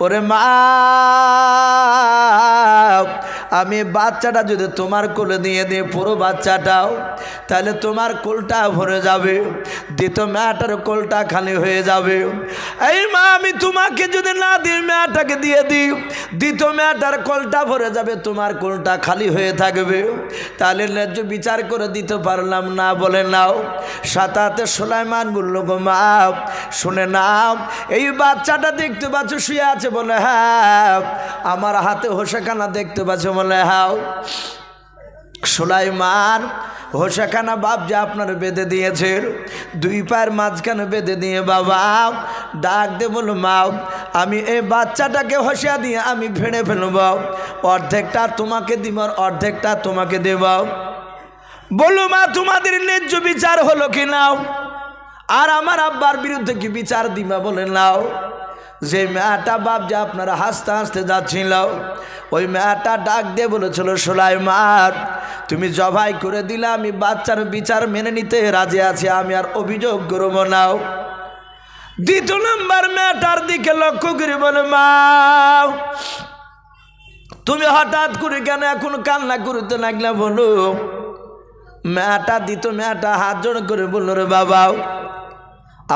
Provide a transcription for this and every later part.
ওরে মা আমি বাচ্চাটা যদি তোমার কোলে দিয়ে দিই পুরো বাচ্চাটাও তাহলে তোমার কোলটা ভরে যাবে দ্বিতীয় মেয়েটার কোলটা খালি হয়ে যাবে। এই মা, আমি তোমাকে যদি না দিই, মেয়েটাকে দিয়ে দিই দ্বিতীয় মেয়েটার কোলটা ভরে যাবে, তোমার কোলটা খালি হয়ে থাকবে। তাহলে ন্যায্য বিচার করে দিতে পারলাম না, বলে নাও। সাতাতে সোলাইমান বলল, গো মা, শুনে নাও, এই বাচ্চাটা দেখতে পাচ্ছ, শুয়ে আছে বলে হ্যাঁ আমার হাতে হোসেখানা দেখতে পাচ্ছ বলে হ্যাঁ। সোলাইমান হোসাখানা বাপ যে আপনার বেঁধে দিয়েছে, দুই পায়ের মাঝখানে বেঁধে দিয়ে বাবা, ডাক দে বলো মা, আমি এই বাচ্চাটাকে হসিয়া দিয়ে আমি ভেড়ে ফেলব, অর্ধেকটা তোমাকে দিব অর্ধেকটা তোমাকে দেব। বলো মা, তোমাদের ন্যায্য বিচার হলো কি নাও আর আমার আব্বার বিরুদ্ধে কি বিচার দিবা বলে নাও? যে মেয়েটা বাপ যে আপনারা হাসতে হাসতে যাচ্ছিল, ওই মেয়েটা ডাক দিয়ে বলেছিল সোলাই মার তুমি জবাই করে দিলে আমি বাচ্চার বিচার মেনে নিতে রাজি আছি, আমি আর অভিযোগ করব নাও দ্বিতীয় নম্বর মেয়েটার দিকে লক্ষ্য করে বলে, মা, তুমি হঠাৎ করে কেন এখন কান্না করতে লাগলে বলো? মেয়েটা, দ্বিতীয় মেয়েটা হাত জোড় করে বলল, রে বাবা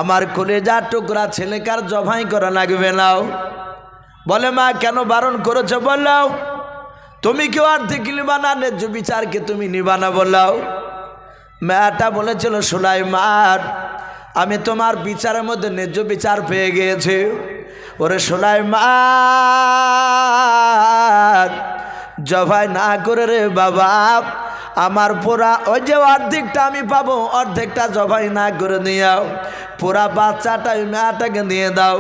আমার কলেজা টুকরা ছেলেকার জবাই করা লাগবে নাও। বলে, মা, কেন বারণ করেছ? বললাও, তুমি কেউ আর্থিক নিবা না, ন্যায্য বিচারকে তুমি নিবা না, বললাও। মেয়েটা বলেছিল সোলাই মার আমি তোমার বিচারের মধ্যে ন্যায্য বিচার পেয়ে গিয়েছি। ওরে সোলাই মার জবাই না করে রে বাবা আমার পুরা ওই যে অর্ধেকটা আমি পাবো, অর্ধেকটা জবাই না করে দিয়াও পুরা বাচ্চাটা ওই মেয়েটাকে দিয়ে দাও।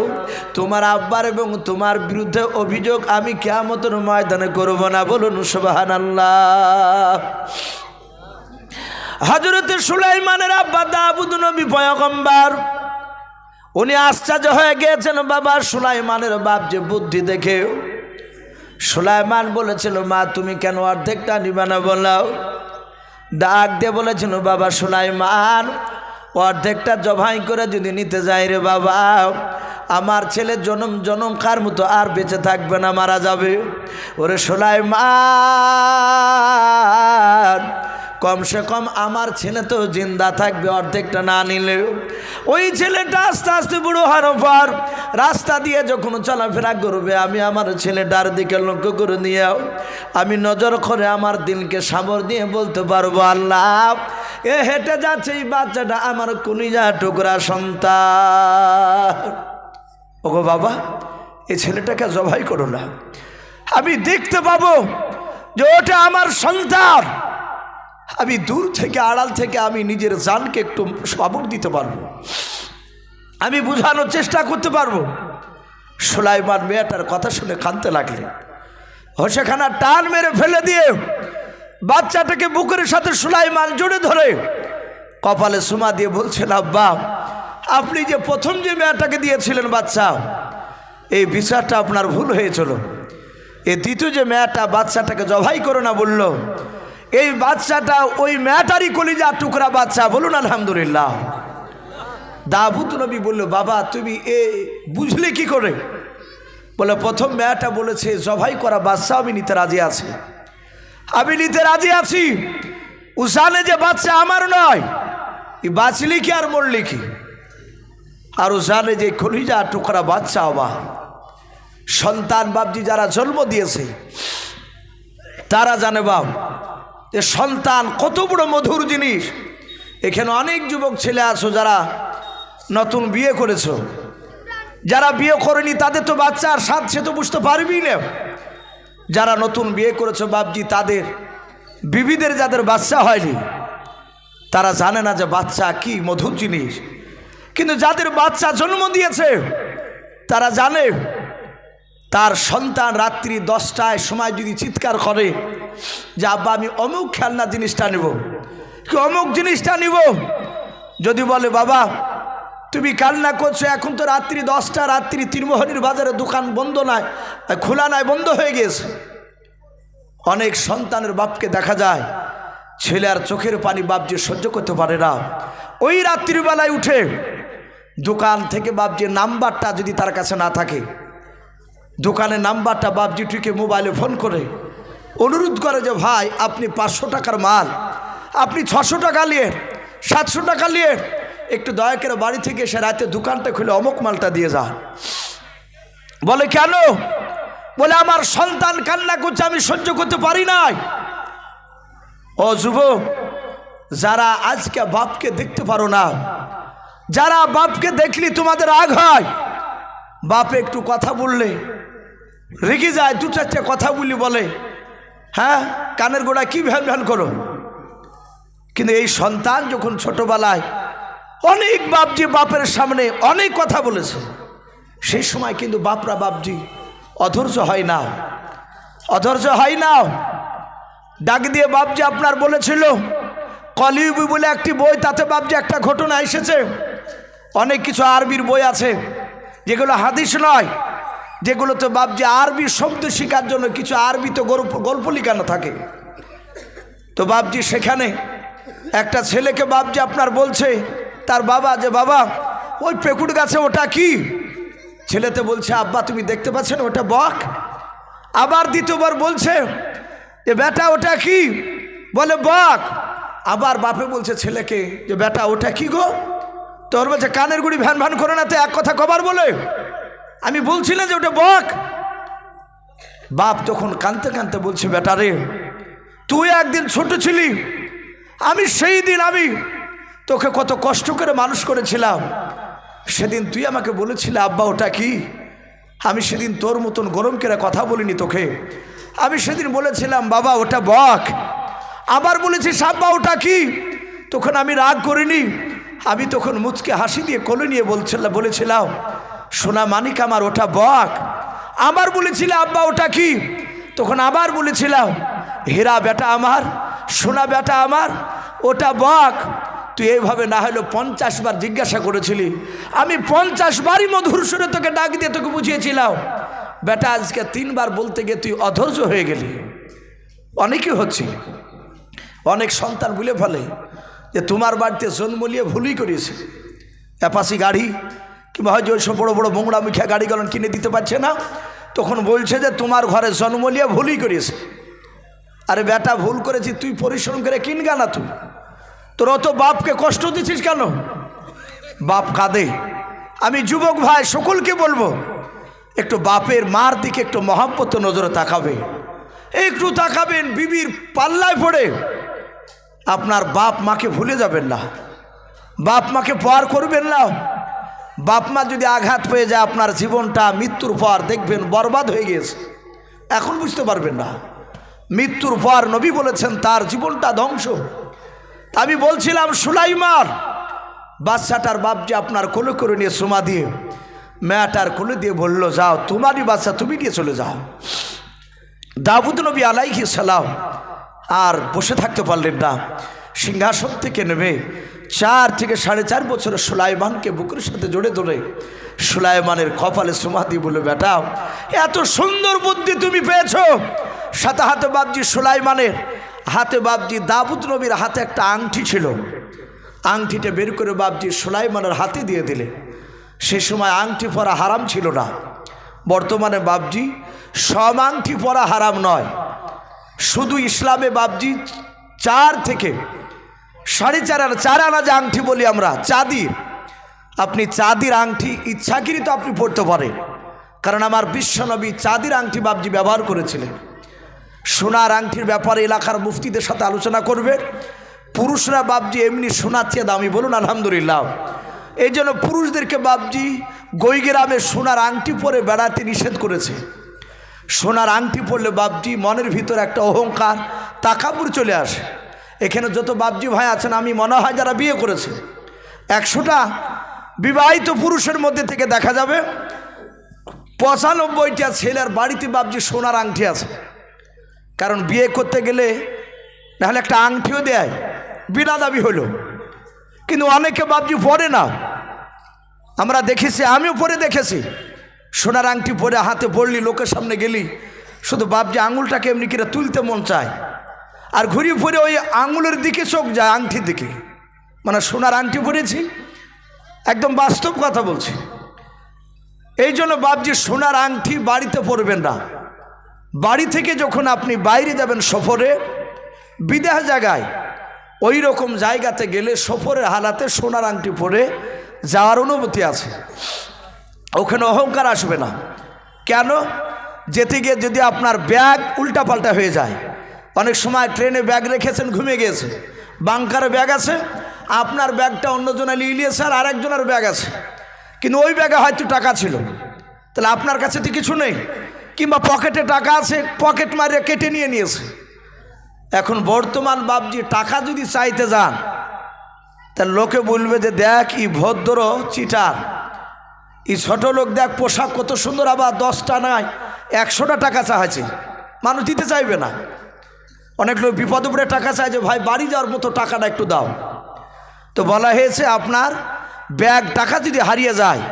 তোমার আব্বার এবং তোমার বিরুদ্ধে অভিযোগ আমি কেমতর ময়দানে করব না, বলুন সুবাহান আল্লাহ হজরত সুলাইমানের আব্বা দাবুদ নবী পয়গম্বর, উনি আশ্চর্য হয়ে গিয়েছেন, বাবা, সুলাইমানের বাপ যে বুদ্ধি দেখে। সুলাইমান বলেছিল, মা, তুমি কেন অর্ধেকটা নিবে না বলাও? ডাক দিয়ে বলেছিল, বাবা সুলাইমান, অর্ধেকটা জবাই করে যদি নিতে যাই রে বাবা, আমার ছেলে জনম জনম কার মতো আর বেঁচে থাকবে না, মারা যাবে। ওরে সুলাইমান কমসে কম আমার ছেলে তো জিন্দা থাকবে, অর্ধেকটা না নিলেও ওই ছেলেটা আস্তে আস্তে বুড়ো হওয়ার পর রাস্তা দিয়ে যখন চলাফেরা করবে, আমি আমার ছেলেটার দিকে লক্ষ্য করে নিয়েও আমি নজর করে আমার দিনকে সাবর দিয়ে বলতে পারব, আল্লাহ, এ হেঁটে যাচ্ছে এই বাচ্চাটা আমার কুলিজা টুকরা সন্তান। ওগো বাবা এই ছেলেটাকে জবাই করো না। আমি দেখতে পাবো যে ওটা আমার সন্তান। আমি দূর থেকে, আড়াল থেকে আমি নিজের জানকে একটু সবর দিতে পারব। আমি বোঝানোর চেষ্টা করতে পারব। সোলাইমান মেয়েটার কথা শুনে কানতে লাগলে। হোসেখানা টান মেরে ফেলে দিয়ে বাচ্চাটাকে বুকের সাথে সুলাইমান জুড়ে ধরে কপালে সুমা দিয়ে বলছেন আব্বা আপনি যে প্রথম যে মেয়েটাকে দিয়েছিলেন বাচ্চা, এই বিচারটা আপনার ভুল হয়েছিল। এ দ্বিতীয় যে মেয়েটা বাচ্চাটাকে জবাই করো না বলল এই বাচ্চাটা ওই মেয়েটারই কলিজা টুকরা বাচ্চা বলুন আলহামদুলিল্লাহ। দাবুত নবী বলল, বাবা, তুমি এ বুঝলে কি করে? বলে, প্রথম মেয়েটা বলেছে, জবাই করা বাচ্চা আমি নিতে রাজি আছি। আমি নিতে রাজি আছি। জানে যে বাচ্চা আমার নয় বাঁচলি কি আর মরলি কি? আর জানে যে কলিজা টুকরা বাচ্চা আমার। সন্তান, বাপজি যারা জন্ম দিয়েছে, তারা জানে বাপ যে সন্তান কত বড় মধুর জিনিস। এখানে অনেক যুবক ছেলে আছো যারা নতুন বিয়ে করেছ। যারা বিয়ে করেনি, তাদের তো বাচ্চা আর সাথ সে তো বুঝতে পারবি না। যারা নতুন বিয়ে করেছ বাপজি, তাদের বিবিদের যাদের বাচ্চা হয়নি, তারা জানে না যে বাচ্চা কি মধুর জিনিস। কিন্তু যাদের বাচ্চা জন্ম দিয়েছে, তারা জানে তার সন্তান রাত্রি দশটায় সময় যদি চিৎকার করে যে, আব্বা, আমি অমুক খেলনা জিনিসটা নেব। কি অমুক জিনিসটা নিব? যদি বলে, বাবা, তুমি কান্না করছ, এখন তো রাত্রি দশটা, রাত্রি তিরমোহনীর বাজারে দোকান বন্ধ নয় খোলা নয় বন্ধ হয়ে গেছে। অনেক সন্তানের বাপকে দেখা যায়, ছেলে আর চোখের পানি বাপ যে সহ্য করতে পারে না। ওই রাত্রিবেলায় উঠে দোকান থেকে বাপ যে নাম্বারটা যদি তার কাছে না থাকে দোকানের নাম্বারটা বাপজিটিকে মোবাইলে ফোন করে। অনুরোধ করে যে, ভাই, আপনি পাঁচশো টাকার মাল। আপনি ছশো টাকা নিয়ে, সাতশো টাকা নিয়ে, একটু দয়া করে বাড়ি থেকে এসে রাতে দোকানটা খুলে অমুক মালটা দিয়ে যান। বলে, কেন? বলে, আমার সন্তান কান্না করছে, আমি সহ্য করতে পারি নাই। ও যুবক, যারা আজকে বাপকে দেখতে পারো না, যারা বাপকে দেখলি তোমাদের রাগ হয়, বাপে একটু কথা বললে রেগে যায়, দু চারটে কথা বলি বলে। হ্যাঁ কানের গোড়া কি ভ্যান ভ্যান করো? কিন্তু এই সন্তান যখন ছোটবেলায় অনেক বাপজি বাপের সামনে অনেক কথা বলেছে, সেই সময় কিন্তু বাপরা বাপজি অধৈর্য হয় না। অধৈর্য হয় না। ডাক দিয়ে বাপজি আপনার বলেছিল কলিউবি বলে একটি বই, তাতে বাপজি একটা ঘটনা এসেছে। অনেক কিছু আরবির বই আছে, যেগুলো হাদিস নয়। যেগুলোতে বাপজি আরবি শব্দ শেখার জন্য কিছু আরবিতে গল্প গল্প লিখানো থাকে। তো বাপজি সেখানে একটা ছেলেকে বাপজি আপনার বলছে, তার বাবা যে, বাবা, ওই পেকুট গাছে ওটা কি? ছেলেতে বলছে, আব্বা, তুমি দেখতে পাচ্ছেন ওটা বক? আবার দ্বিতীয়বার বলছে যে বেটা, ওটা কি? বলে, বক। আবার বাপে বলছে ছেলেকে যে বেটা, ওটা কি গো? তোর বলছে, কানের গুড়ি ভ্যান ভ্যান করে না তো এক কথা কবার বলে? আমি বলছিলাম যে ওটা বক। বাপ তখন কানতে কানতে বলছে, বেটা রে, তুই একদিন ছোট ছিলি, আমি সেই দিন আমি তোকে কত কষ্ট করে মানুষ করেছিলাম। সেদিন তুই আমাকে বলেছিলে, আব্বা, ওটা কি? আমি সেদিন তোর মতন গরম কেরা কথা বলিনি তোকে। আমি সেদিন বলেছিলাম, বাবা, ওটা বক। আবার বলেছিস, আব্বা, ওটা কি? তখন আমি রাগ করিনি। আমি তখন মুচকে হাসি দিয়ে কোলে নিয়ে বলছিলাম বলেছিলাম সোনা মানিক আমার, ওটা বক। আবার বলেছিলে, আব্বা, ওটা কি? তখন আবার বলেছিলাম, হেরা বেটা আমার সোনা বেটা আমার, ওটা বক। তুই এইভাবে না হলেও পঞ্চাশ বার জিজ্ঞাসা করেছিলি। আমি পঞ্চাশ বারই মধুর সুরে তোকে ডাক দিয়ে তোকে বুঝিয়েছিলাম। বেটা, আজকে তিনবার বলতে গিয়ে তুই অধৈর্য হয়ে গেলি। অনেকে হচ্ছে, অনেক সন্তান ভুলে ফেলে যে তোমার বাড়িতে জন্ম নিয়ে ভুলই করিয়েছে। অ্যাপাসি গাড়ি কিংবা হয়তো ওইসব বড়ো বড়ো মোংড়া মুখিয়া গাড়িগুলো কিনে দিতে পারছে না, তখন বলছে যে তোমার ঘরে জন্ম নিয়ে ভুলই করিয়েছে আরে বেটা, ভুল করেছি, তুই পরিশ্রম করে কিনগা না তুই। তোর অত বাপকে কষ্ট দিচ্ছিস কেন? বাপ কাঁদে। আমি যুবক ভাই, সকলকে বলব, একটু বাপের মার দিকে একটু মহাব্বত নজরে তাকাবে। একটু তাকাবেন, বিবির পাল্লায় পড়ে। আপনার বাপ মাকে ভুলে যাবেন না। বাপ মাকে পার করবেন না। বাপ মা যদি আঘাত পেয়ে যায়, আপনার জীবনটা মৃত্যুর পর, দেখবেন বরবাদ হয়ে গিয়েছে। এখন বুঝতে পারবেন না। মৃত্যুর পর নবী বলেছেন, তার জীবনটা ধ্বংস। আমি বলছিলাম সুলাইমার বাচ্চাটার বাপ যে আপনার কোলে করে নিয়ে সোমা দিয়ে, মেয়াটার কোলে দিয়ে বলল, যাও, তোমারই বাচ্চা, তুমি নিয়ে চলে যাও। দাবুদ নবী আলাইহি সালাম আর বসে থাকতে পারলেন না। সিংহাসন থেকে নেমে চার থেকে সাড়ে চার বছরের সুলাইমানকে বুকের সাথে জড়ে ধরে সুলাইমানের কপালে সোমা দিয়ে বলে, বেটা, এত সুন্দর বুদ্ধি তুমি পেয়েছ। সাথে হাতে বাবজি সুলাইমানের, হাতে বাবজি দাবুদ নবীর হাতে একটা আংটি ছিল। আংটিটা বের করে বাবজি সুলাইমানের হাতে দিয়ে দিলে। সে সময় আংটি পরা হারাম ছিল না। বর্তমানে বাবজি সব আংটি পরা হারাম নয়। শুধু ইসলামে বাবজি চার থেকে সাড়ে চার আনা চার আনা যে আংটি বলি আমরা, চাঁদির। আপনি চাঁদির আংটি ইচ্ছাকৃত আপনি পড়তে পারেন। কারণ আমার বিশ্বনবী চাঁদির আংটি বাবজি ব্যবহার করেছিলেন। সোনার আংটির ব্যাপারে এলাকার মুফতিদের সাথে আলোচনা করবে। পুরুষরা বাবজি এমনি সোনার চেয়ে দামি, বলুন আলহামদুলিল্লাহ। এই জন্য পুরুষদেরকে বাবজি গৈগ্রামে সোনার আংটি পরে বেড়াতে নিষেধ করেছে। সোনার আংটি পরলে বাবজি মনের ভিতর একটা অহংকার তাকাপুর চলে আসে। এখানে যত বাবজি ভাই আছেন, আমি মনে হয় যারা বিয়ে করেছে, একশোটা বিবাহিত পুরুষের মধ্যে থেকে দেখা যাবে, পঁচানব্বইটা ছেলের বাড়িতে বাবজি সোনার আংটি আছে। কারণ বিয়ে করতে গেলে নাহলে একটা আংটিও দেয়, বিনা দাবি হলো। কিন্তু অনেকে বাবজি পরে না। আমরা দেখেছি, আমিও পরে দেখেছি। সোনার আংটি পরে হাতে পড়লি, লোকের সামনে গেলি, শুধু বাপজি আঙুলটাকে এমনি করে তুলতে মন চায়। আর ঘুরিয়ে ফিরে ওই আঙুলের দিকে চোখ যায়, আংটির দিকে। মানে সোনার আংটি পরেছি, একদম বাস্তব কথা বলছি। এই জন্য বাবজি সোনার আংটি বাড়িতে পরবেন না। বাড়ি থেকে যখন আপনি বাইরে যাবেন সফরে, বিদেহ জায়গায় ওই রকম জায়গাতে গেলে সফরের হালাতে সোনার আংটি পরে যাওয়ার অনুমতি আছে। ওখানে অহংকার আসবে না। কেন? যেতে গিয়ে যদি আপনার ব্যাগ উল্টাপাল্টা হয়ে যায় অনেক সময় ট্রেনে ব্যাগ রেখেছেন, ঘুমিয়ে গিয়েছে। বাংকারে ব্যাগ আছে, আপনার ব্যাগটা অন্যজনে নিয়ে নিয়েছে আর আরেকজনের ব্যাগ আছে। কিন্তু ওই ব্যাগে হয়তো টাকা ছিল। তাহলে আপনার কাছে তো কিছু নেই। কিংবা পকেটে টাকা আছে, পকেট মারিয়ে কেটে নিয়ে নিয়েছে। এখন বর্তমান বাবজি টাকা যদি চাইতে যান তা লোকে বলবে যে, দেখ, ই ভদ্র চিটার। এই ছোট লোক, দেখ, পোশাক কত সুন্দর, আবার দশটা নাই, একশোটা টাকা চাইছে। মানুষ দিতে চাইবে না। অনেক লোক বিপদ উপরে টাকা চায় যে, ভাই, বাড়ি যাওয়ার মতো টাকাটা একটু দাও। তো বলা হয়েছে, আপনার ব্যাগ, টাকা যদি হারিয়ে যায়,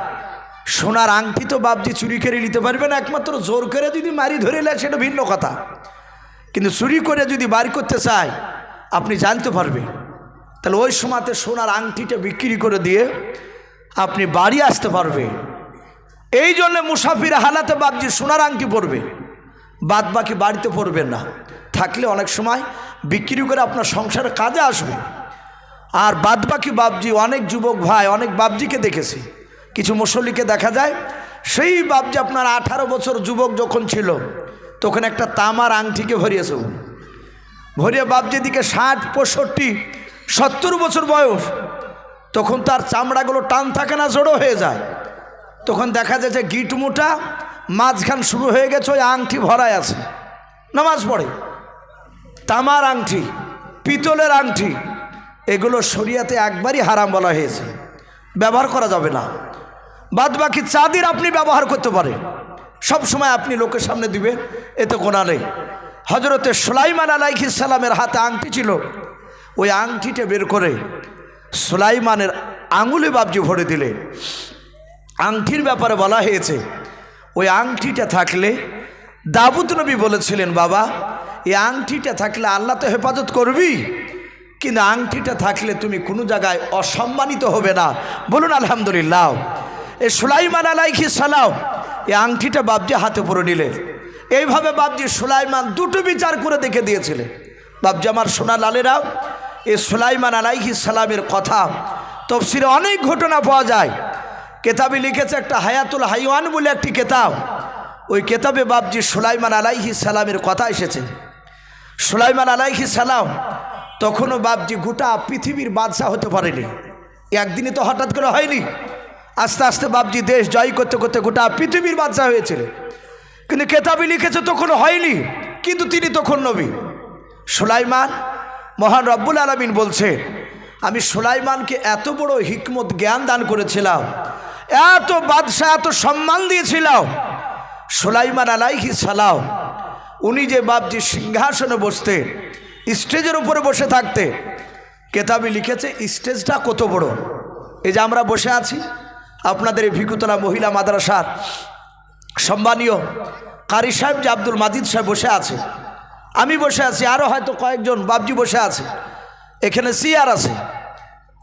সোনার আংটি তো বাবজি চুরি করে নিতে পারবে না, একমাত্র জোর করে যদি মারি ধরে নেয়, সেটা ভিন্ন কথা। কিন্তু চুরি করে যদি বাড়ি করতে চায়, আপনি জানতে পারবেন। তাহলে ওই সময়তে সোনার আংটিটা বিক্রি করে দিয়ে আপনি বাড়ি আসতে পারবে এই জন্য মুসাফির হালাতে বাবজি সোনার আংটি পরবে বাদ বাকি বাড়িতে পড়বেন না। থাকলে অনেক সময় বিক্রি করে আপনার সংসারের কাজে আসবে। আর বাদবাকি বাবজি অনেক যুবক ভাই, অনেক বাবজিকে দেখেছি। কিছু মুসল্লিকে দেখা যায়, সেই বাবজি আপনার আঠারো বছর যুবক যখন ছিল, তখন একটা তামার আংটিকে ভরিয়েছে। ভরিয়ে বাবজি দিকে ষাট, পঁয়ষট্টি, সত্তর বছর বয়স, তখন তার চামড়াগুলো টান থাকে না, জড়ো হয়ে যায়। তখন দেখা যায় যে গিট মুটা মাঝখান শুরু হয়ে গেছে, ওই আংটি ভরায় আছে। নামাজ পড়ে। তামার আংটি পিতলের আংটি এগুলো শরিয়াতে একবারই হারাম বলা হয়েছে। ব্যবহার করা যাবে না। বাদ বাকি চাঁদির আপনি ব্যবহার করতে পারেন। সব সময় আপনি লোকের সামনে দিবেন এতে গোনা নেই। হজরতে সুলাইমান আলাইহি সালামের হাতে আংটি ছিল। ওই আংটিটা বের করে সুলাইমানের আঙুলে বাবজি ভরে দিলে। আংটির ব্যাপারে বলা হয়েছে, ওই আংটিটা থাকলে দাবুদ নবী বলেছিলেন, বাবা এই আংটিটা থাকলে আল্লাহ তো হেফাজত করবি। কিন্তু আংটিটা থাকলে তুমি কোনো জায়গায় অসম্মানিত হবে না। বলুন, আলহামদুলিল্লাহ। এ সুলাইমান আলাইহি সালাম, এই আংটিটা বাবজি হাতে পরে নিলেন এইভাবে বাবজি সুলাইমান দুটো বিচার করে দেখে দিয়েছিলেন। বাবজি আমার সোনা লালেরাও এ সুলাইমান আলাইহি সালামের কথা, তফসিরে অনেক ঘটনা পাওয়া যায়। কেতাবে লিখেছে একটা হায়াতুল হাইওয়ান বলে একটি কেতাব। ওই কেতাবে বাবজি সুলাইমান আলাইহি সালামের কথা এসেছে। সুলাইমান আলাইহি সালাম তখনও বাবজি গোটা পৃথিবীর বাদশাহ হতে পারেনি। একদিনে তো হঠাৎ করে হয়নি। আস্তে আস্তে বাবজি দেশ জয় করতে করতে গোটা পৃথিবীর বাদশাহ হয়েছিল। কিন্তু কেতাবি লিখেছে তখন হয়নি, কিন্তু তিনি তখন নবী। সুলাইমান মহান রব্বুল আলমিন বলছে, আমি সুলাইমানকে এত বড় হিকমত, জ্ঞান দান করেছিলাম, এত বাদশাহ, এত সম্মান দিয়েছিলাম। সুলাইমান আলাইহি সালাম উনি যে বাবজি সিংহাসনে বসতে, স্টেজের উপরে বসে থাকতে, কেতাবি লিখেছে, স্টেজটা কত বড়? এই যে আমরা বসে আছি, আপনাদের এই ভিকুতলা মহিলা মাদ্রাসার সম্মানীয় কারি সাহেব যে আব্দুল মাজিদ সাহেব বসে আছে, আমি বসে আছি আরও হয়তো কয়েকজন বাবজি বসে আছে, এখানে চেয়ার আছে।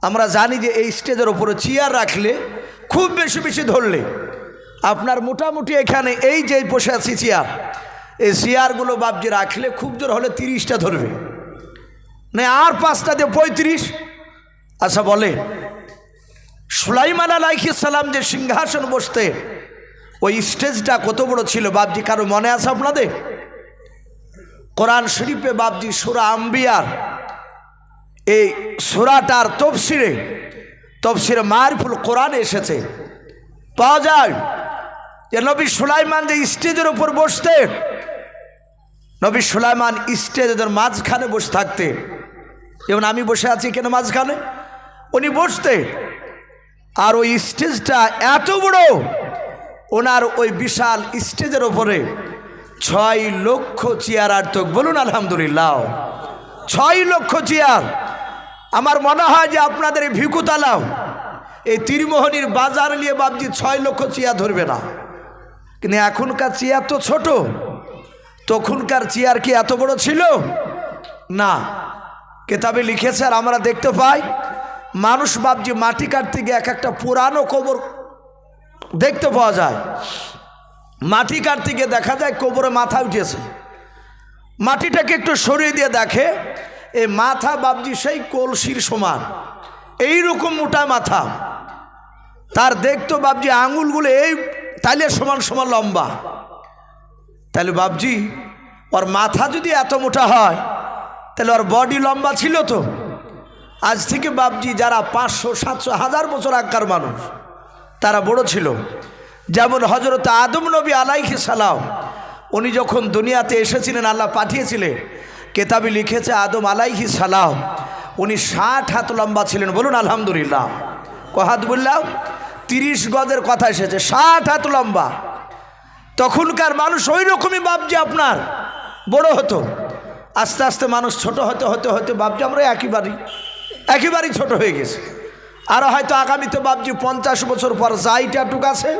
আমরা জানি যে এই স্টেজের ওপরে চেয়ার রাখলে খুব বেশি বেশি ধরলে। আপনার মোটামুটি এখানে এই যে বসে আছি চেয়ার এই চেয়ারগুলো বাবজি রাখলে খুব জোর হলে তিরিশটা ধরবে। না, আর পাঁচটা দিয়ে পঁয়ত্রিশ। আচ্ছা বলে সুলাইমান আলাইহি সালাম যে সিংহাসন বসতে, ওই স্টেজটা কত বড় ছিল বাবজি কারও মনে আছে আপনাদের? কোরআন শরীফে বাবজি সুরা আম্বিয়ার, এই সুরাটার তফসিরে তফসিরে মারফুল কোরআন এসেছে। পাওয়া যায় যে নবী সুলাইমান যে স্টেজের উপর বসতে নবী সুলাইমান স্টেজের মাঝখানে বসে থাকতে। যেমন আমি বসে আছি কেন মাঝখানে? উনি বসতে। আর ওই স্টেজটা এত বড়, ওনার ওই বিশাল স্টেজের ওপরে ছয় লক্ষ চেয়ার আর তো বলুন আলহামদুলিল্লাহ, ছয় লক্ষ চেয়ার। আমার মনে হয় যে আপনাদের এই ভিকুতালাও, এই ত্রিমোহনীর বাজার নিয়ে বাবজি ছয় লক্ষ চেয়ার ধরবে না। কিন্তু এখনকার চেয়ার তো ছোট। তখনকার চেয়ার কি এত বড় ছিল? না। কেতাবে লিখেছে, আর আমরা দেখতে পাই, মানুষ বাবজি মাটি কাটতে গিয়ে এক একটা পুরানো কবর দেখতে পাওয়া যায়। মাটি কাটতে গিয়ে দেখা যায় কোবরে মাথা উঠেছে। মাটিটাকে একটু সরিয়ে দিয়ে দেখে, এ মাথা বাবজি সেই কলসির সমান। এই রকম মোটা মাথা। তার দেখতো বাবজি আঙুলগুলো এই তাইলে সমান সমান লম্বা। তাহলে বাবজি ওর মাথা যদি এত মোটা হয়, তাহলে ওর বডি লম্বা ছিল তো? আজ থেকে বাবজি যারা পাঁচশো, সাতশো, হাজার বছর আগকার মানুষ, তারা বড় ছিল। যেমন হজরত আদম নবী আলাইহি সালাম, উনি যখন দুনিয়াতে এসেছিলেন, আল্লাহ পাঠিয়েছিলেন, কেতাবি লিখেছে আদম আলাইহি সালাম, উনি ষাট হাত লম্বা ছিলেন। বলুন, আলহামদুলিল্লাহ। কহাত বললাম, তিরিশ গজের কথা এসেছে, ষাট হাত লম্বা। তখনকার মানুষ ওই রকমই ভাবছে আপনার। বড় হতো। আস্তে আস্তে মানুষ ছোট হতে হতে হতে ভাবছে আমরা একইবারই একইবারই ছোট হয়ে গেছে। আরও হয়তো আগামীতে ভাবছি পঞ্চাশ বছর পর যাইটাটুক আছে,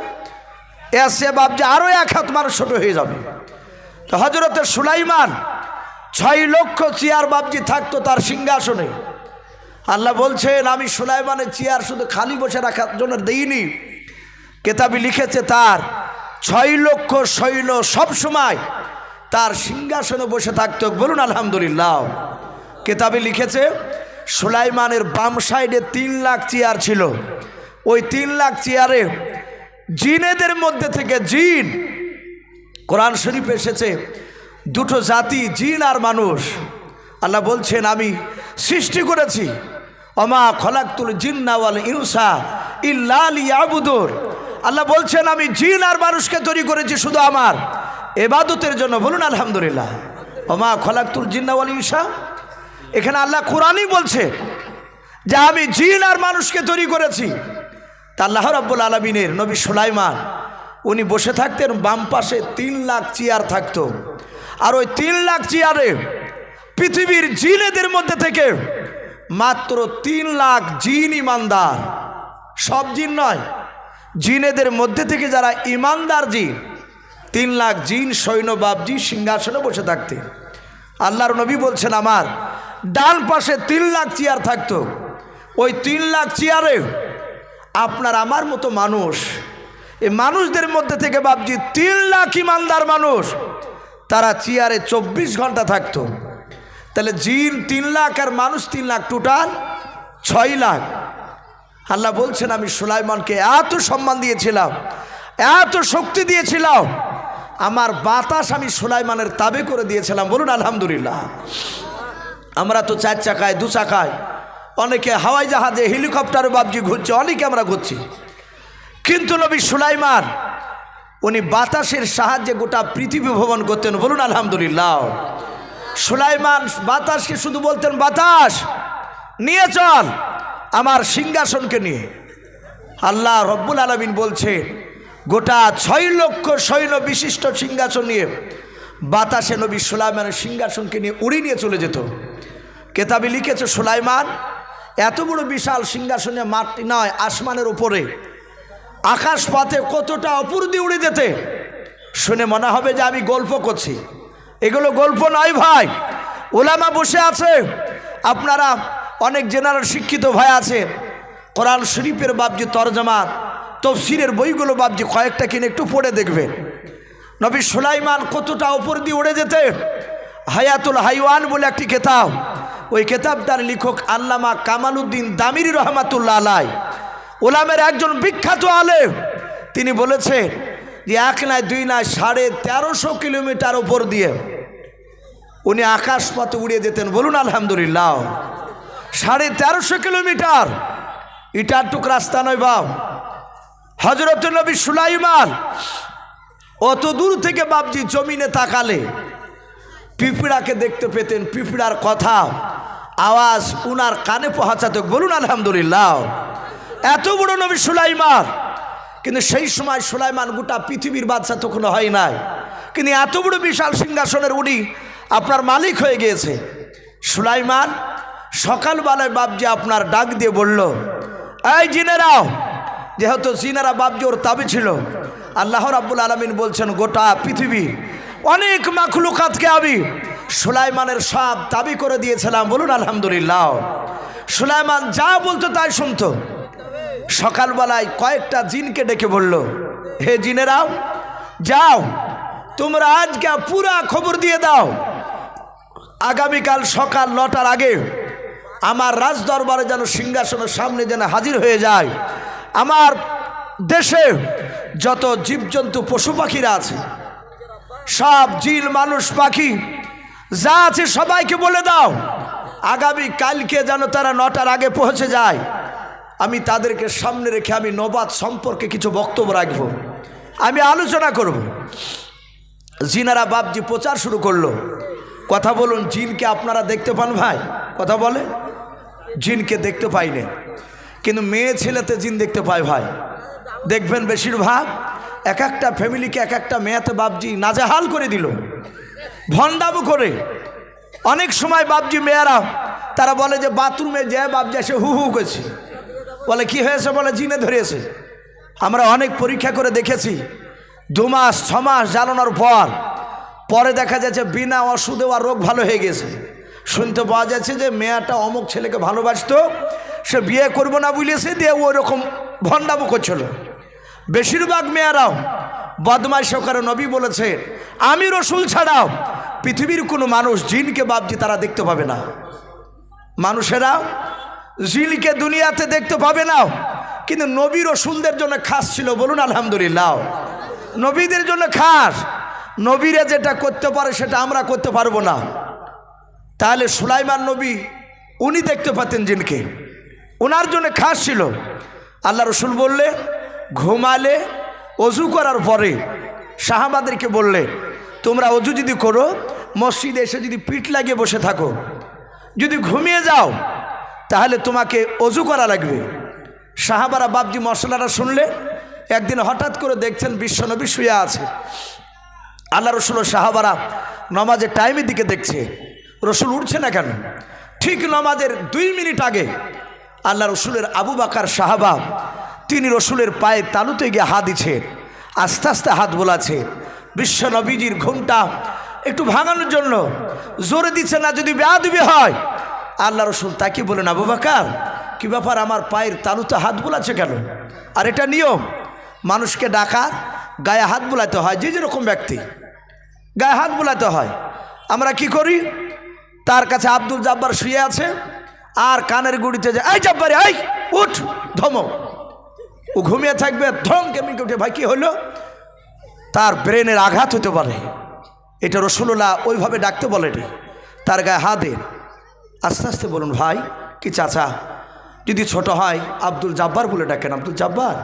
এসে ভাবছে আরও এক হাত মানুষ ছোট হয়ে যাবে। তো হজরতের সুলাইমান, ছয় লক্ষ চেয়ার বাবজি থাকতো তার সিংহাসনে। আল্লাহ বলছেন, আমি সুলাইমানের চেয়ার শুধু খালি বসে রাখার জন্য দিইনি। কেতাবি লিখেছে তার ছয় লক্ষ সৈন্য সব সময় তার সিংহাসনে বসে থাকত। বলুন, আলহামদুলিল্লাহ। কেতাবে লিখেছে, সুলাইমানের বাম সাইডে তিন লাখ চেয়ার ছিল। ওই তিন লাখ চেয়ারে জিনেদের মধ্যে থেকে জিন, কোরআন শরীফ এসেছে, দুটো জাতি, জিন আর মানুষ। আল্লাহ বলছেন, আমি সৃষ্টি করেছি। অমা খলাকুল জিন্নাওয়াল ইনসা ইল্লাল ইয়াবুদুর আল্লাহ বলছেন, আমি জিন আর মানুষকে তৈরি করেছি শুধু আমার। এবাদতের জন্য বলুন, আলহামদুলিল্লাহ। অমা খলাকুল জিন্নাওয়াল ইনসা। এখানে আল্লাহ কোরআনই বলছে যে, আমি জিন আর মানুষকে তৈরি করেছি। তা আল্লাহ রাব্বুল আলমিনের নবী সুলাইমান, উনি বসে থাকতেন, বাম পাশে তিন লাখ চেয়ার থাকতো। আর ওই তিন লাখ চেয়ারে পৃথিবীর জিনেদের মধ্যে থেকে মাত্র তিন লাখ জিন ইমানদার। সব জিন নয় জিনেদের মধ্যে থেকে যারা ইমানদার জিন, তিন লাখ জিন, সৈন্য বাবজি সিংহাসনে বসে থাকতেন আল্লাহর নবী বলছেন, আমার ডান পাশে তিন লাখ চেয়ার থাকতো। ওই তিন লাখ চেয়ারে আপনার আমার মতো মানুষ, এই মানুষদের মধ্যে থেকে ভাবছি তিন লাখ ইমানদার মানুষ, তারা চেয়ারে চব্বিশ ঘণ্টা থাকতো। তাহলে জিন তিন লাখ আর মানুষ তিন লাখ, টোটাল ছয় লাখ। আল্লাহ বলছেন, আমি সুলাইমানকে এত সম্মান দিয়েছিলাম, এত শক্তি দিয়েছিলাম, আমার বাতাস আমি সুলাইমানের তাবে করে দিয়েছিলাম। বলুন, আলহামদুলিল্লাহ। আমরা তো চার চাকায়, দু চাকায়, অনেকে হাওয়াই জাহাজে, হেলিকপ্টারে বাবজি ঘুরছে, অনেকে আমরা ঘুরছি। কিন্তু নবী সুলাইমান, উনি বাতাসের সাহায্যে গোটা পৃথিবী ভ্রমণ করতেন। বলুন, আলহামদুলিল্লাহ। সুলাইমান বাতাসকে শুধু বলতেন, বাতাস, নিয়ে চল। আমার সিংহাসনকে নিয়ে। আল্লাহ রব্বুল আলমিন বলছে গোটা ছয় লক্ষ সৈন্য বিশিষ্ট সিংহাসন নিয়ে বাতাসে নবী সুলাইমানের সিংহাসনকে নিয়ে উড়ি নিয়ে চলে যেত। কেতাবে লিখেছে, সুলাইমান, এত বড় বিশাল সিংহাসনে মাটি নয়, আসমানের উপরে। আকাশ পাতে কতটা অপুর দিয়ে উড়ে যেতে। শুনে মনে হবে যে আমি গল্প করছি। এগুলো গল্প নয় ভাই। ওলামা বসে আছে। আপনারা অনেক জেনারেল শিক্ষিত ভাই আছে। কোরআন শরীফের বাবজি তরজমা, তফসিরের বইগুলো বাবজি কয়েকটা কিনে একটু পড়ে দেখবে। নবী সুলাইমান কতটা উপর দিয়ে উড়ে যেতে? হায়াতুল হাইওয়ান বলে একটি কেতাব ওই কেতাবটার লেখক আল্লামা কামালউদ্দিন দামির রহমাতুল্লাহ আলাই। ওলামের একজন বিখ্যাত আলেম। তিনি বলেছে যে, এক নয় দুই নয় সাড়ে তেরোশো কিলোমিটার ওপর দিয়ে উনি আকাশপথে উড়িয়ে যেতেন। বলুন আলহামদুলিল্লাহ। সাড়ে তেরোশো কিলোমিটার। ইটারটুক রাস্তা নয় বাপ। হজরত নবী সুলাইমান অত দূর থেকে বাবজি জমিনে তাকালে পিঁপড়াকে দেখতে পেতেন, পিঁপড়ার কথা। আওয়াজ উনার কানে পৌঁছাতে, বলুন আলহামদুলিল্লাহ। এত বড় নবী সুলাইমান। কিন্তু সেই সময় সুলাইমান গোটা পৃথিবীর বাদশা তখন হয় নাই। কিন্তু এত বড় বিশাল সিংহাসনের উনি আপনার মালিক হয়ে গিয়েছে। সুলাইমান সকালবেলায় বাবজি আপনার ডাক দিয়ে বলল, এই জিনেরাও, যেহেতু জিনেরা বাবজি ওর তাবি ছিল, আল্লাহ রাব্বুল আলমিন বলছেন, গোটা পৃথিবী, অনেক মাখলুকাতকে আমি সুলাইমানের সব দাবি করে দিয়েছিলাম, বলুন আলহামদুলিল্লাহ। সুলাইমান যা বলতো তাই শুনতো। সকালবেলায় কয়েকটা জিনকে ডেকে বলল, হে জিনেরাও, যাও, তোমরা আজকে পুরা খবর দিয়ে দাও। আগামীকাল সকাল নটার আগে আমার রাজ দরবারে যেন সিংহাসনের সামনে যেন হাজির হয়ে যায়। আমার দেশে যত জীবজন্তু, পশু পাখিরা আছে, সব জিল মানুষ, পাখি, যা আছে সবাইকে বলে দাও, আগামী কালকে যেন তারা নটার আগে পৌঁছে যায়। আমি তাদেরকে সামনে রেখে আমি নবাদ সম্পর্কে কিছু বক্তব্য রাখব। আমি আলোচনা করব। জিনারা বাপজি প্রচার শুরু করল। কথা বলুন, জিনকে আপনারা দেখতে পান ভাই? কথা বলে। জিনকে দেখতে পাই না কিন্তু মেয়ে ছেলেতে জিন দেখতে পায় ভাই। দেখবেন বেশিরভাগ এক একটা ফ্যামিলিকে এক একটা মেয়েতে বাপজি নাজেহাল করে দিল। ভণ্ডামো করে। অনেক সময় বাপজি মেয়েরা, তারা বলে যে বাথরুমে যে বাপজি এসে হু হু করছে। বলে, কি হয়েছে? বলে, জিনে ধরেছে। আমরা অনেক পরীক্ষা করে দেখেছি, দু মাস, ছ মাস জ্বালানোর পর, পরে দেখা যাচ্ছে বিনা ওষুধে আর রোগ ভালো হয়ে গেছে। শুনতে পাওয়া যাচ্ছে যে মেয়েটা অমুক ছেলেকে ভালোবাসতো, সে বিয়ে করব না বুঝেছে দিয়ে ওই রকম ভণ্ডামো করছিল। বেশিরভাগ মেয়েরাও বদমাইশ করে নবী বলেছে, আমি রসুল ছাড়াও পৃথিবীর কোনো মানুষ জিনকে বাপজি তারা দেখতে পাবে না। মানুষেরা জিনকে দুনিয়াতে দেখতে পাবে না। কিন্তু নবী রসুলদের জন্য খাস ছিল, বলুন আলহামদুলিল্লাহ। নবীদের জন্য খাস। নবীরা যেটা করতে পারে সেটা আমরা করতে পারব না। তাহলে সুলাইমান নবী উনি দেখতে পাতেন জিনকে। ওনার জন্য খাস ছিল। আল্লাহ রসুল বললে, ঘুমালে অজু করার পরে সাহাবাদেরকে বললে, তোমরা অজু যদি করো, মসজিদে এসে যদি পিঠ লাগিয়ে বসে থাকো, যদি ঘুমিয়ে যাও, তাহলে তোমাকে অজু করা লাগবে। সাহাবারা বাবজি মশলাটা শুনলে, একদিন হঠাৎ করে দেখছেন বিশ্বনবী শুয়ে আছে। আল্লাহ রসুল সাহাবারা নমাজের টাইমের দিকে দেখছে। রসুল উঠছে না কেন? ঠিক নমাজের দুই মিনিট আগে আল্লাহ রসুলের আবু বাকার সাহাবা, তিনি রসুলের পায়ে তালুতে গিয়ে হাত দিছে, আস্তে আস্তে হাত বোলাছে। বিশ্ব নবীজির ঘুমটা একটু ভাঙানোর জন্য জোরে দিচ্ছে না, যদি বেয়াদবি হয়। আল্লাহ রসুল তাকে বলেন, আবু বাকার, কি ব্যাপার আমার পায়ের তালুতে হাত বোলাচ্ছে কেন? আর এটা নিয়ম, মানুষকে ডাকা, গায়ে হাত বোলাতে হয়, যে যেরকম ব্যক্তি, গায়ে হাত বোলাতে হয়। আমরা কি করি? তার কাছে আব্দুল জাব্বার শুয়ে আছে, আর কানের গুড়িতে যে, এই জাব্বারে, এই, উঠ, ধম। ও ঘুমিয়ে থাকবে, ধম কেমিকে উঠে ভাই, কি হলো? তার ব্রেনের আঘাত হতে পারে। এটা রসুল্লাহ ওইভাবে ডাকতে বলেনি। তার গায়ে হাতে আস্তে আস্তে বলুন, ভাই, কি চাচা, যদি ছোট হয় আব্দুল জাব্বার বলে ডাকেন, আব্দুল জাব্বার?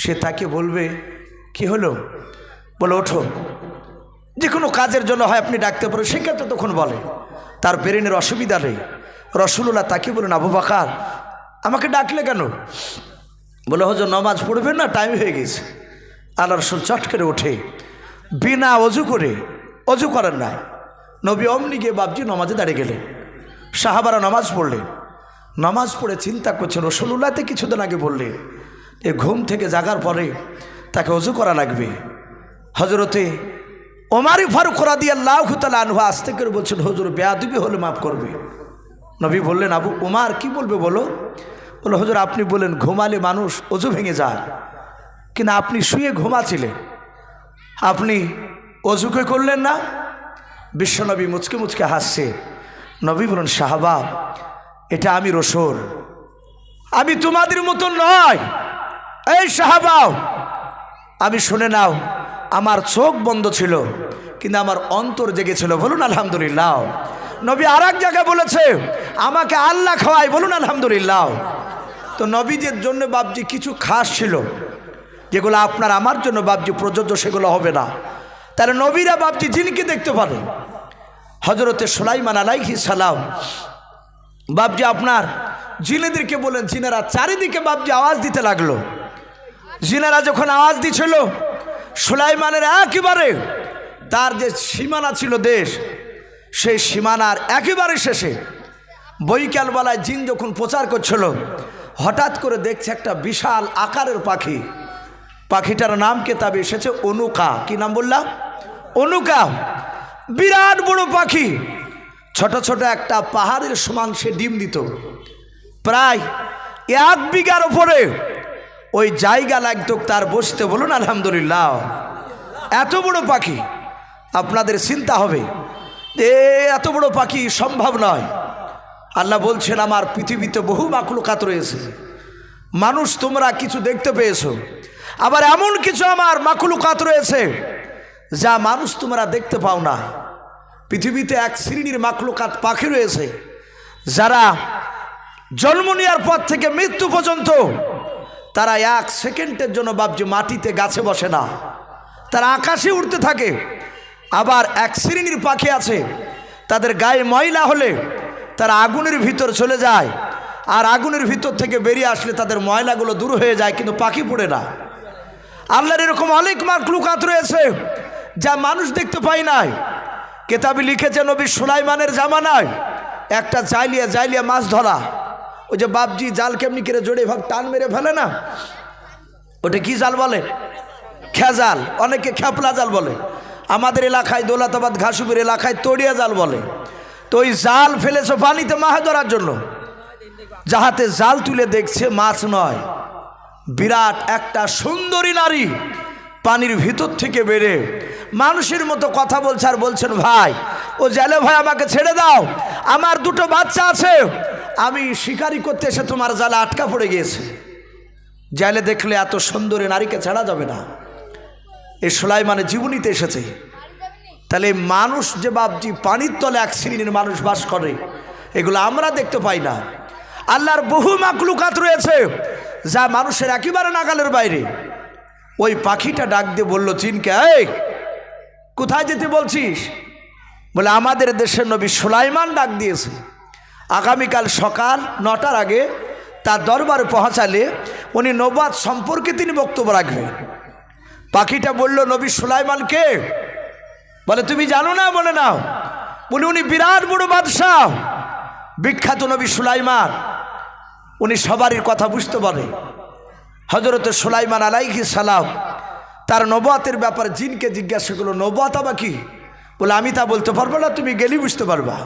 সে তাকে বলবে, কি হলো? বলে, ওঠো। যে কোনো কাজের জন্য হয় আপনি ডাকতে পারেন সেক্ষেত্রে তখন বলে। তার ব্রেনের অসুবিধা নেই। রসুল্লাহ তাকে বলেন আবু বাকার, আমাকে ডাকলে কেন? বলে, হজর, নমাজ পড়বেন না টাইম হয়ে গেছে। আল্লাহ রসুল চট করে ওঠে। বিনা অজু করে, অজু করেন না। নবী অমনি গিয়ে বাবজি নমাজে দাঁড়িয়ে গেলেন। সাহাবারা নামাজ পড়লেন। নামাজ পড়ে চিন্তা করছেন রসুল্লাহতে কিছুদিন আগে বললেন এ ঘুম থেকে জাগার পরে তাকে অজু করা লাগবে। হজরতে ওমারি ফারুক করা দিয়ে আল্লাহ তালা আসতে করে বলছেন হজুর বেয়াদুবি হলে মাফ করবে। নবী বললেন, আবু উমার কি বলবে বলো? বলো, হজুর, আপনি বলেন, ঘুমালে মানুষ অজু ভেঙে যায়। কিনা আপনি শুয়ে ঘুমাছিলেন আপনি অজুকে করলেন না? বিশ্বনবী মুচকে মুচকে হাসছে। নবী বলুন শাহবাব এটা আমি রসুল। আমি তোমাদের মতন নয়। এই শাহবাব আমি শুনে নাও আমার চোখ বন্ধ ছিল, কিন্তু আমার অন্তর জেগেছিল বলুন, আলহামদুলিল্লাহ। নবী আর এক জায়গায় বলেছে, আমাকে আল্লাহ খাওয়াই বলুন, আলহামদুলিল্লাহ। তো নবীদের জন্য বাবজি কিছু খাস ছিল, যেগুলো আপনার আমার জন্য বাবজি প্রযোজ্য, সেগুলো হবে না। তাহলে নবীরা বাবজি জিনকে দেখতে পারে। হজরতে সোলাইমান আলাইহি সালাম বাবজি আপনার জিনেদেরকে বলেন জিনেরা চারিদিকে বাবজি আওয়াজ দিতে লাগল। জিনেরা যখন আওয়াজ দিছিল সুলাইমানের একেবারে তার যে সীমানা ছিল দেশ, সেই সীমানার একেবারে শেষে বৈকালবেলায় জিন যখন প্রচার করছিল, হঠাৎ করে দেখছে একটা বিশাল আকারের পাখি। পাখিটার নাম কেতাবে এসেছে অনুকা। কি নাম বললাম? অনুকা। বিরাট বড় পাখি। ছোট ছোট একটা পাহাড়ের সমান সে ডিম দিত। প্রায় এক বিঘার ওপরে ওই জায়গা লাগতো তার বসতে, বলুন আলহামদুলিল্লাহ। এত বড় পাখি, আপনাদের চিন্তা হবে। এ, এত বড় পাখি সম্ভব নয়। আল্লাহ বলছেন, আমার পৃথিবীতে বহু মাকলুকাত রয়েছে। মানুষ তোমরা কিছু দেখতে পেয়েছ। আবার এমন কিছু আমার মাকলুকাত রয়েছে, যা মানুষ তোমরা দেখতে পাও না। পৃথিবীতে এক শ্রেণির মাকলুকাত পাখি রয়েছে, যারা জন্ম নেওয়ার পর থেকে মৃত্যু পর্যন্ত তারা এক সেকেন্ডের জন্য ভাবছে মাটিতে গাছে বসে না। তারা আকাশে উড়তে থাকে। আবার এক শ্রেণির পাখি আছে। তাদের গায়ে ময়লা হলে তারা আগুনের ভিতর চলে যায়। আর আগুনের ভিতর থেকে বেরিয়ে আসলে তাদের ময়লাগুলো দূর হয়ে যায়, কিন্তু পাখি পড়ে না। আল্লাহর এরকম অনেক মাকলুকাত রয়েছে, যা মানুষ দেখতে পায় নাই। কেতাবি লিখেছে নবী সুলাইমানের জামানায়, একটা জাইলিয়া জাইলিয়া মাছ ধরা। ওই যে বাপজি জাল কেমনি করে জোরে ভাব টান মেরে ফেলে না? ওটা কি জাল বলে? খেজাল, অনেকে খেপলা জাল বলে। আমাদের এলাকায় দৌলতাবাদ, ঘাসুপুর এলাকায় তড়িয়া জাল বলে। তো ওই জাল ফেলেছে পানিতে মাছ ধরার জন্য। যাহাতে জাল তুলে দেখছে মাছ নয়। বিরাট একটা সুন্দরী নারী পানির ভিতর থেকে বেড়ে মানুষের মতো কথা বলছে আর বলছেন, ভাই, ও জেলে ভাই আমাকে ছেড়ে দাও। আমার দুটো বাচ্চা আছে। আমি শিকারি করতে এসে তোমার জালে আটকা পড়ে গিয়েছে। জালে দেখলে এত সুন্দরী নারীকে ছাড়া যাবে না। এ মানে জীবনীতে এসেছে। তাহলে মানুষ যে বাবজি পানির তলে এক শ্রেণির মানুষ বাস করে, এগুলো আমরা দেখতে পাই না। আল্লাহর বহু মাকলুকাত রয়েছে, যা মানুষের একেবারে নাগালের বাইরে। ওই পাখিটা ডাক দিয়ে বলল, চিনকে, এই, কোথায় যেতে বলছিস? বলে, আমাদের দেশের নবী সুলাইমান ডাক দিয়েছে। আগামীকাল সকাল নটার আগে তার দরবারে পৌঁছালে উনি নবাদ সম্পর্কে তিনি বক্তব্য রাখবেন পাখিটা বলল, নবী সুলাইমানকে? বলে, তুমি জানো না, বলে নাও। বলে, উনি বিরাট বড় বাদশাহ, বিখ্যাত নবী সুলাইমান। উনি সবারই কথা বুঝতে পারে। হজরত সুলাইমান আলাইহি সালাম তার নবাতের ব্যাপারে জিনকে জিজ্ঞাসা করল, নবাত আবার কি? বলে, আমি তা বলতে পারব না, তুমি গেলেই বুঝতে পারবা।